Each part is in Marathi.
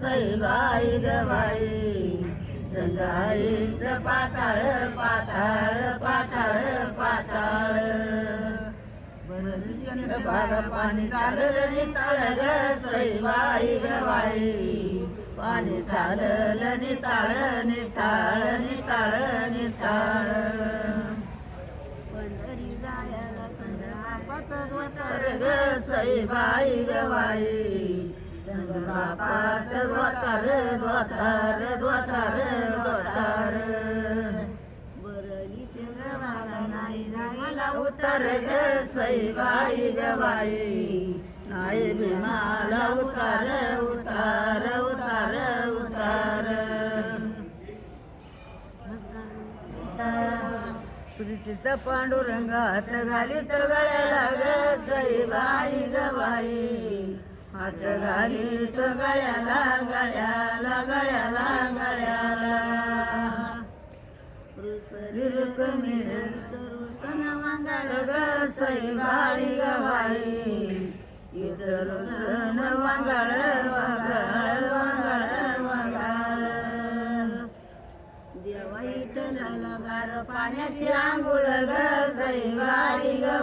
सईबाई ग बाई संगाईच पाताळ पाताळ पाताळ. पाताळ चंद्रभागा पाणी चाललं निताळ ग सईबाई ग बाई पाणी चाललं निताळ निताळ निताळ निताळ पंढरी जायला संगमापाच द्वातर ग सईबाई ग बाई संगमापाच द्वातर द्वातर द्वातर बरली चंद्रभागा नाही ग सईबाई ग बाई नाही भीमाला उतार उतार उतार उतार प्रीतीचा पांडुरंगात घालीत गळ्याला ग सईबाई ग बाई. हात घालीत गळ्याला गळ्याला गळ्याला गळ्याला. रुसरी रुसन वांगाळ ग सईबाई ग बाई. इथं रुसन वांगाळ वांगाळ वांगाळ वांगाळ. देवा इटला गार पाण्याची आंघोळ ग सईबाई ग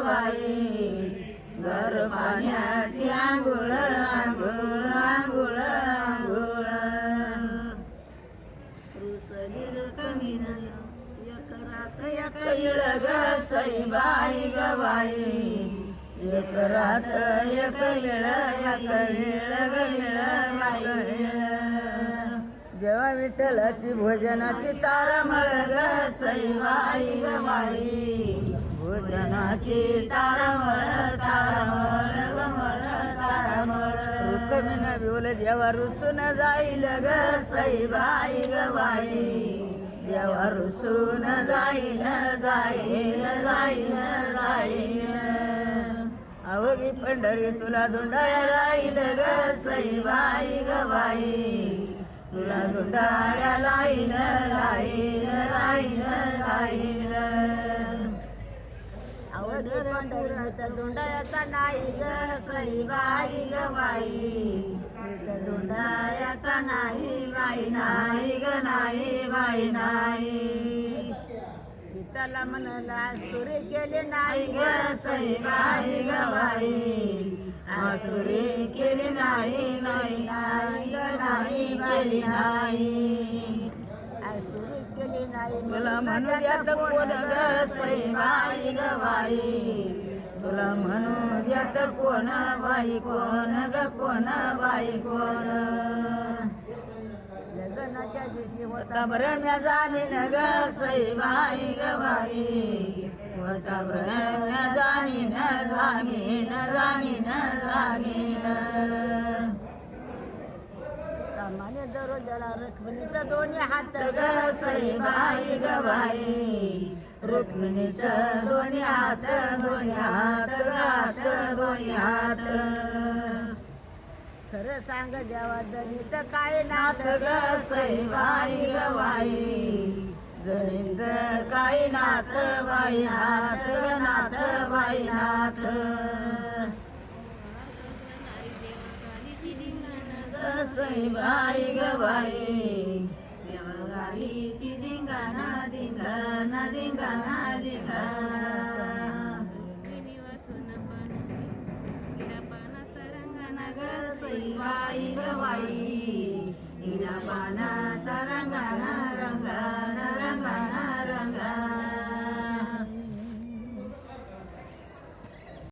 बाई पाण्याची आंघोळ आंघोळ आंघोळ आंघोळ. रुसलीर कमीन एक एक इळ ग सईबाई ग बाई एक रात एक इळ एक इळ ग इळ एक जेव्हा विठ्ठलाची भोजनाची तारामळ ग सईबाई ग भोजनाची तारामळ तारामळ ग मळ तारामळ. रुक्मिण बिवल जेव्हा रुसून जाईल ग सईबाई ग बाई. जेव्हा रुसून जाईल जाईल जाईल जाईल. अवघी पंढरी तुला धुंडाया राहील ग सईबाई ग बाई. तुला धुंडाया लाईन लाईन लाईन लाईन आवड पंढरीचा नाही ग सईबाई ग बाई. नाही बाई नाही ग नाही बाई नाही. चिताला म्हणला तुरे केले नाही ग सईबाई ग बाई. आसुरे केले नाही नाही नाही ग नाही बाई नाही. तुला म्हणू द्यात कोण ग सईबाई ग बाई? तुला म्हणू द्यात कोण बाई कोण ग कोण बाई कोण? लग्नाच्या दिवशी होता. भ्रम्या जामीन ग सईबाई ग बाई. होता भ्रम्या जामीन जामीन जामीन जामीन. सामान्य दरोजला रुक्मिणीचा दोन्ही हात ग सईबाई ग बाई. रुक्मिणीचं दोन्ही हात दोन्ही हात ग हात दोन्ही हात. खरं सांग देवा जणीचं काय नाथ ग सईबाई ग बाई. जणीचं काय नाथ बाई नाथ ग नाथ बाई नाथ ग सईबाई ग बाई देवा ती धिंगाणा धिंगाणा धिंगाणा धिंगाणा ग सईबाई ग बाई पानाचा